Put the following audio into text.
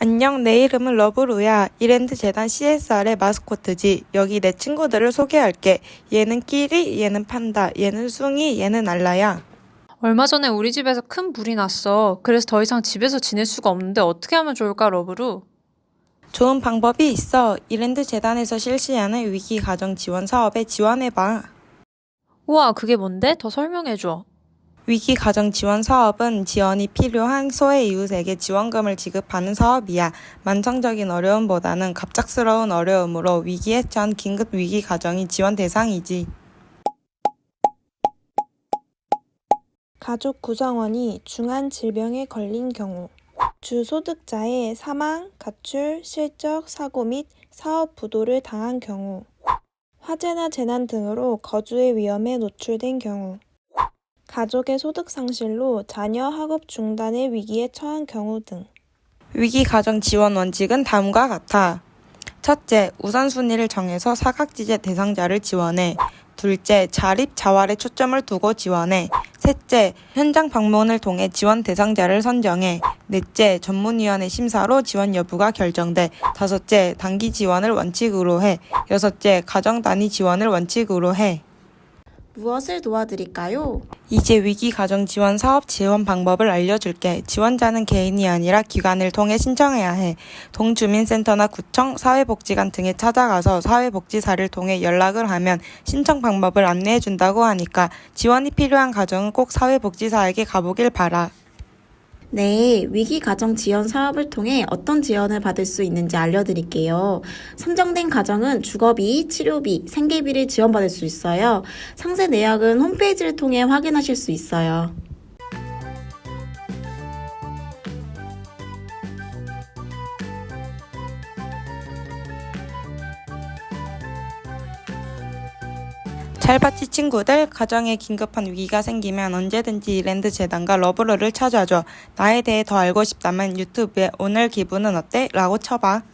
안녕, 내 이름은 러브루야. 이랜드 재단 CSR의 마스코트지. 여기 내 친구들을 소개할게. 얘는 끼리, 얘는 판다, 얘는 숭이, 얘는 알라야. 얼마 전에 우리 집에서 큰 불이 났어. 그래서 더 이상 집에서 지낼 수가 없는데 어떻게 하면 좋을까, 러브루? 좋은 방법이 있어. 이랜드 재단에서 실시하는 위기 가정 지원 사업에 지원해봐. 우와, 그게 뭔데? 더 설명해줘. 위기 가정 지원 사업은 지원이 필요한 소외 이웃에게 지원금을 지급하는 사업이야. 만성적인 어려움보다는 갑작스러운 어려움으로 위기에 처한 긴급 위기 가정이 지원 대상이지. 가족 구성원이 중한 질병에 걸린 경우, 주소득자의 사망, 가출, 실적, 사고 및 사업 부도를 당한 경우, 화재나 재난 등으로 거주의 위험에 노출된 경우, 가족의 소득 상실로 자녀 학업 중단의 위기에 처한 경우 등. 위기 가정 지원 원칙은 다음과 같아. 첫째, 우선순위를 정해서 사각지대 대상자를 지원해. 둘째, 자립, 자활에 초점을 두고 지원해. 셋째, 현장 방문을 통해 지원 대상자를 선정해. 넷째, 전문위원회 심사로 지원 여부가 결정돼. 다섯째, 단기 지원을 원칙으로 해. 여섯째, 가정 단위 지원을 원칙으로 해. 무엇을 도와드릴까요? 이제 위기 가정 지원 사업 지원 방법을 알려줄게. 지원자는 개인이 아니라 기관을 통해 신청해야 해. 동주민센터나 구청, 사회복지관 등에 찾아가서 사회복지사를 통해 연락을 하면 신청 방법을 안내해 준다고 하니까 지원이 필요한 가정은 꼭 사회복지사에게 가보길 바라. 네, 위기 가정 지원 사업을 통해 어떤 지원을 받을 수 있는지 알려드릴게요. 선정된 가정은 주거비, 치료비, 생계비를 지원받을 수 있어요. 상세 내역은 홈페이지를 통해 확인하실 수 있어요. 잘 봤지 친구들? 가정에 긴급한 위기가 생기면 언제든지 이랜드 재단과 러브러를 찾아줘. 나에 대해 더 알고 싶다면 유튜브에 오늘 기분은 어때? 라고 쳐봐.